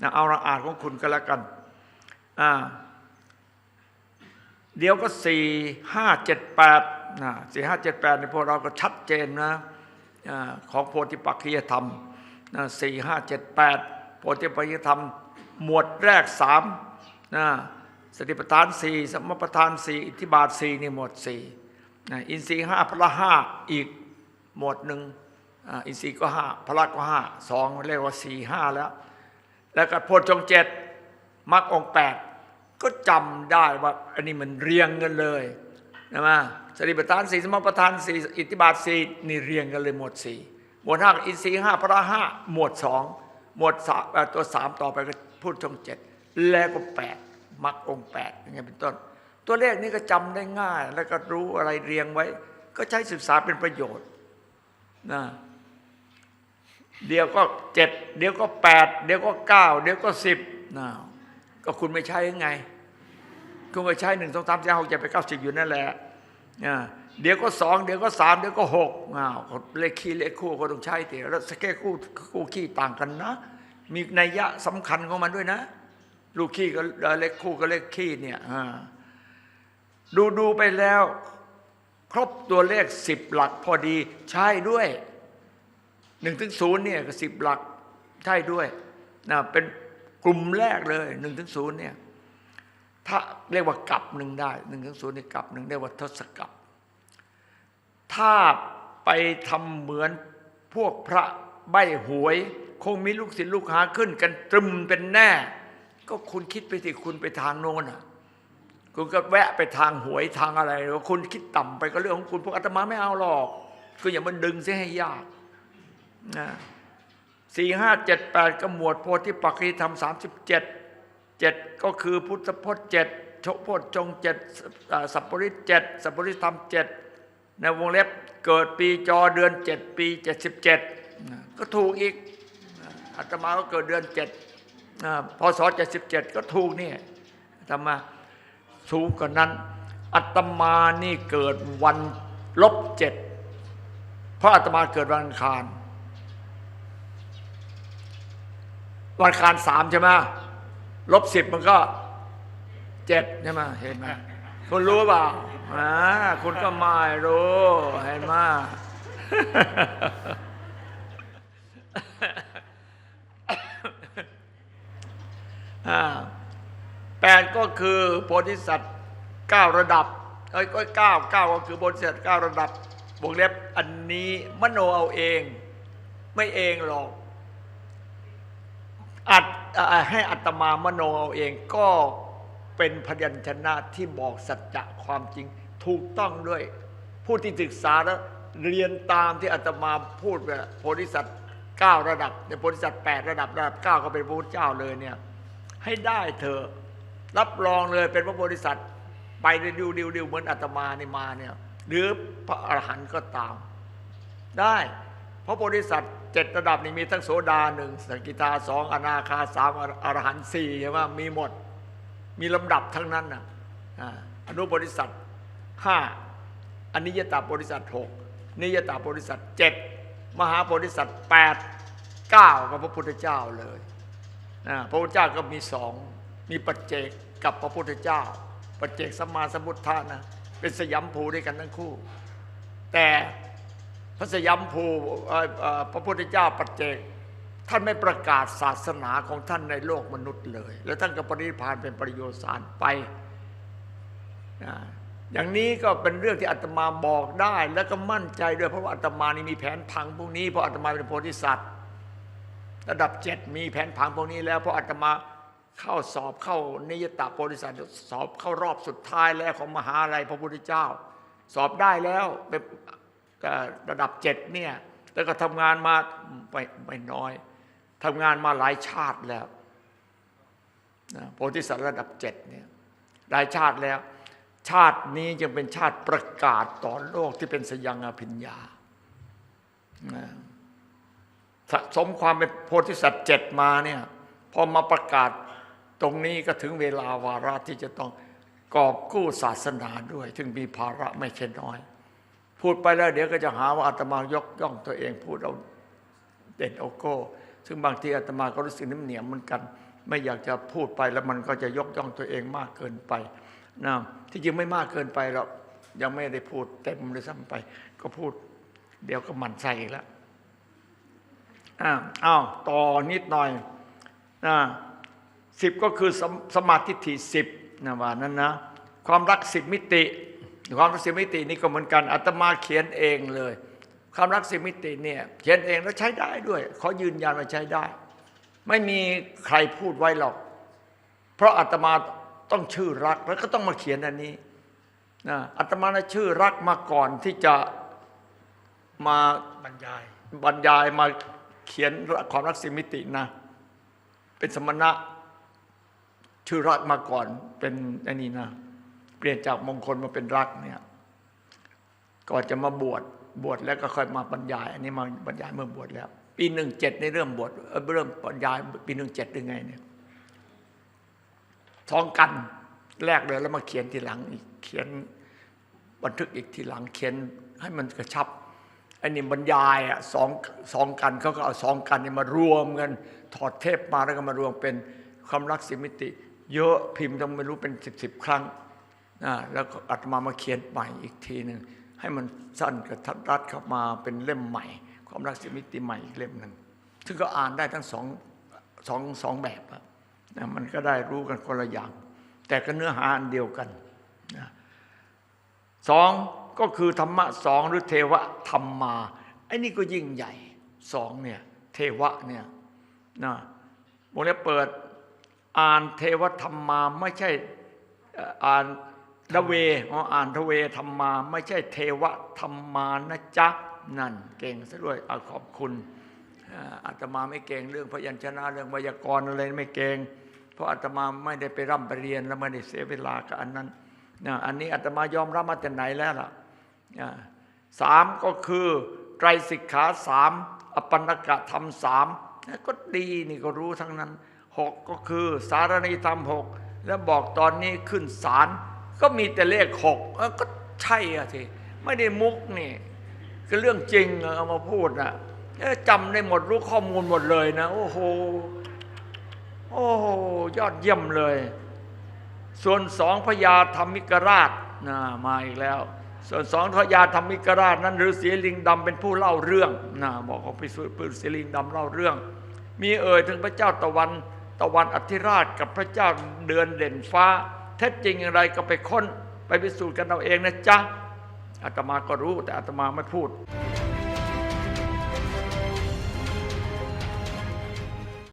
นะเอาละอานของคุณก็แล้วกันอ่าเดี๋ยวก็สี่ห้าเจ็ดแปดนะสี่ห้าเจ็ดแปดในพวกเราก็ชัดเจนนะของโพธิปักขียธรรมนะสี่ห้าเจ็ดแปดโพธิปักขียธรรม หมวดแรกสามนะสติปัฏฐานสี่สมปัฏฐานสี่อิทธิบาทสี่นี่หมวดสี่นะอินทรีห้าพละห้าอีกหมวดหนึ่งอินทรีก็ห้าพละก็ห้าสองเรียกว่าสี่ห้าแล้ว แล้วก็โพชฌงเจ็ดมรรคองแปดก็จำได้ว่าอันนี้มันเรียงกันเลยนะมาสติปัฏฐานสี่สมปัฏฐานสี่อิทธิบาทสี่นี่เรียงกันเลยหมวดสี่หมวดห้าอินทรีห้าพระห้าหมวดสองหมวดสามตัวสามต่อไปก็พูดชงเจ็ดแล้วก็แปดมรรคองแปดอย่างเงี้ยเป็นต้น ตัวเลขนี้ก็จำได้ง่าย แล้วก็รู้อะไรเรียงไว้ ก็ใช้ศึกษาเป็นประโยชน์นะ เดี๋ยวก็เจ็ดเดี๋ยวก็แปดเดี๋ยวก็เก้าเดี๋ยวก็สิบนะก็คุณไม่ใช่ยังไง คุณก็ใช้หนึ่งสองสามสี่หกเจ็ดแปดเก้าสิบอยู่นั่นแหละอ่าเดี๋ยวก็สองเดี๋ยวก็สามเดี๋ยวก็หกอ้าวเลขคี่เลขคู่ก็ต้องใช้เถอะแล้วสเกคู่คู่ขี้ต่างกันนะ มีนัยยะสำคัญของมันด้วยนะ ลูกขี้กับเลขคู่กับเลขขี้เนี่ยอ่าดูดูไปแล้ว ครบตัวเลขสิบหลักพอดีใช่ด้วย หนึ่งถึงศูนย์เนี่ยก็สิบหลักใช่ด้วยนะเป็นกลุ่มแรกเลยหนึ่งถึงศูนย์เนี่ยถ้าเรียกว่ากลับหนึ่งได้หนึ่งถึงศูนย์นี่กลับหนึ่งเรียกว่าทศกัปถ้าไปทำเหมือนพวกพระใบหวย คงมีลูกศิษย์ลูกหาขึ้นกันตรึมเป็นแน่ ก็คุณคิดไปที่คุณไปทางโน้นอะคุณก็แวะไปทางหวยทางอะไรแล้วคุณคิดต่ำไปก็เรื่องของคุณพวกอาตมาไม่เอาหรอก คืออย่ามันดึงเสียให้ยาก สี่ห้าเจ็ดแปดก็หมวดโพธิปักขีธรรมสามสิบเจ็ดเจ็ดก็คือพุทธพจน์เจ็ดโชโพธจงเจ็ดสัพปริเจ็ดสัพปริธรรมเจ็ดในวงเล็บเกิดปีจอเดือนเจ็ดปีเจ็ดสิบเจ็ดก็ถูกอีกอาตมาก็เกิดเดือนเจ็ดพศเจ็ดสิบเจ็ดก็ถูกนี่อาตมาสูงกว่านั้นอาตมานี่เกิดวันลบเจ็ดเพราะอาตมาเกิดวันอังคาร วันคารสามใช่ไหมลบสิบมันก็เจ็ดใช่ไหมเห็นไหมคุณรู้เปล่าอ่าคุณก็ไม่รู้เห็นไหมาแปดก็คือโพธิสัตว์เก้าระดับเอ้ยก็เก้าเก้าก็คือโพธิสัตว์เก้าระดับวงเล็บอันนี้มโนเอาเอง ไม่เองหรอก ให้อัตมามโนเอาเองก็เป็นพยัญชนะที่บอกสัจจะความจริง ถูกต้องด้วย ผู้ที่ศึกษาแล้วเรียนตามที่อาตมาพูดไปโพธิสัตว์เก้าระดับในโพธิสัตว์แปดระดับระดับเก้าก็เป็นพระพุทธเจ้าเลยเนี่ยให้ได้เถอะรับรองเลยเป็นพระโพธิสัตว์ไปดิวดิวดิวเหมือนอาตมานี่มาเนี่ยหรือพระอรหันต์ก็ตาม ได้ พระโพธิสัตว์ เจ็ดระดับนี่มีทั้งโสดาหนึ่งสกิทาสองอนาคาสามอรหันต์สี่ใช่ไหมมีหมด มีลำดับทั้งนั้นนะอานุโพธิสัตว์ห้าอนิยตาโพธิสัตว์หกนิยตาโพธิสัตว์เจ็ดมหาโพธิสัตว์แปดเก้ากับพระพุทธเจ้าเลยนะพระพุทธเจ้าก็มีสองมีปัจเจกกับพระพุทธเจ้า ปัจเจกสมมาสมุทธานะเป็นสยัมภูด้วยกันทั้งคู่ แต่ พระสยามภูพระพุทธเจ้าปัจเจกท่านไม่ประกาศศาสนาของท่านในโลกมนุษย์เลย แล้วท่านก็ปรินิพพานเป็นประโยชน์สารไปนะอย่างนี้ก็เป็นเรื่องที่อาตมาบอกได้ แล้วก็มั่นใจด้วยเพราะว่าอาตมานี่มีแผนพังพวกนี้เพราะอาตมาเป็นโพธิสัตว์ ระดับเจ็ดมีแผนพังพวกนี้แล้วเพราะอาตมาเข้าสอบเข้านิยตาโพธิสัตว์สอบเข้ารอบสุดท้ายแล้วของมหาลัยพระพุทธเจ้า สอบได้แล้วเป็น ระดับเจ็ดเนี่ยแล้วก็ทำงานมาไม่ไม่น้อยทำงานมาหลายชาติแล้วนะโพธิสัตว์ระดับเจ็ดเนี่ยหลายชาติแล้ว ชาตินี้ยังเป็นชาติประกาศต่อโลกที่เป็นสยังอภิญญานะสะสมความเป็นโพธิสัตว์เจ็ดมาเนี่ยพอมาประกาศตรงนี้ก็ถึงเวลาวาระที่จะต้องกอบกู้ศาสนาด้วย ถึงมีภาระไม่ใช่น้อย พูดไปแล้วเดี๋ยวก็จะหาว่าอาตมายกย่องตัวเองพูดเอาเด่นเอโก้ซึ่งบางทีอาตมาก็รู้สึกน้ำเหนียมเหมือนกัน ไม่อยากจะพูดไปแล้วมันก็จะยกย่องตัวเองมากเกินไปนะที่จริงไม่มากเกินไปหรอกยังไม่ได้พูดเต็มเลยซ้ำไป ก็พูด เดี๋ยวก็หมันใส่อีกแล้วอ้าวอ้าวต่อนิดหน่อยนะสิบก็คือสมสมาธิฐิสิบนะว่านั้นนะ ความรักสิบมิติ ความรักสิมิตินี่ก็เหมือนกันอาตมาเขียนเองเลย ความรักสิมิติเนี่ยเขียนเองแล้วใช้ได้ด้วยขอยืนยันว่าใช้ได้ ไม่มีใครพูดไว้หรอก เพราะอาตมาต้องชื่อรักแล้วก็ต้องมาเขียนอันนี้นะอาตมาชื่อรักมาก่อนที่จะมาบรรยายบรรยายมาเขียนความรักสิมิตินะ เป็นสมณะชื่อรักมาก่อนเป็นอันนี้นะ เปลี่ยนจากมงคลมาเป็นรักเนี่ยก่อนจะมาบวชบวชแล้วก็ค่อยมาบรรยาย อันนี้มาบรรยายเมื่อบวชแล้ว ปีหนึ่งเจ็ดในเริ่มบวชเอ่อเริ่มบรรยาย ปีหนึ่งเจ็ดยังไงเนี่ยท้องกันแรกเลยแล้วมาเขียนทีหลังอีกเขียนบันทึกอีกทีหลังเขียนให้มันกระชับอันนี้บรรยายอะสองสองกันเขาก็เอาสองกันนี่มารวมกันถอดเทปมาแล้วก็มารวมเป็นความรักสิมิติ เยอะพิมพ์ต้องไม่รู้เป็นสิบสิบครั้ง แล้วก็อาตมามาเขียนใหม่อีกทีหนึ่งให้มันสั้นกระทัดรัดเข้ามาเป็นเล่มใหม่ ความรักสิมิติใหม่อีกเล่มหนึ่งซึ่งก็อ่านได้ทั้งสองสองสองแบบนะมันก็ได้รู้กันคนละอย่าง แต่ก็เนื้อหาอันเดียวกันนะสองก็คือธรรมะสองหรือเทวะธรรมมาไอ้นี่ก็ยิ่งใหญ่สองเนี่ยเทวะเนี่ยนะวงเล็บเปิด อ่านเทวธรรมมาไม่ใช่อ่าน ดเวอ๋ออ่านทเวธรรมมา ไม่ใช่เทวะธรรมานะจ๊ะนั่นเก่งซะด้วยอขอบคุณอาตมาไม่เก่งเรื่องพยัญชนะเรื่องไวยากรณ์อะไรไม่เก่งเพราะอาตมาไม่ได้ไปร่ำไปเรียนแล้วไม่ได้เสียเวลากับอันนั้นนะอันนี้อาตมายอมรับมาแต่ไหนแล้วล่ะสามก็คือไตรสิกขาสามอปันกะธรรมสามก็ดีนี่ก็รู้ทั้งนั้นหกก็คือสารณีธรรมหกแล้วบอกตอนนี้ขึ้นศาล ก็มีแต่เลขหกก็ใช่อะทีไม่ได้มุกนี่คือเรื่องจริงเอามาพูดนะจำได้หมดรู้ข้อมูลหมดเลยนะ โอ้โหโอ้โหยอดเยี่ยมเลย ส่วนสองพญาธรรมิกราชนะมาอีกแล้ว ส่วนสองพญาธรรมิกราชนั้นฤาษีลิงดำเป็นผู้เล่าเรื่องนะบอกของพิสุทธิ์ฤาษีลิงดำเล่าเรื่อง มีเอ่ยถึงพระเจ้าตะวันตะวันอธิราชกับพระเจ้าเดือนเด่นฟ้า เท็จจริงอะไรก็ไปค้น ไปพิสูจน์กันเอาเองนะจ๊ะอาตมาก็รู้แต่อาตมาไม่พูด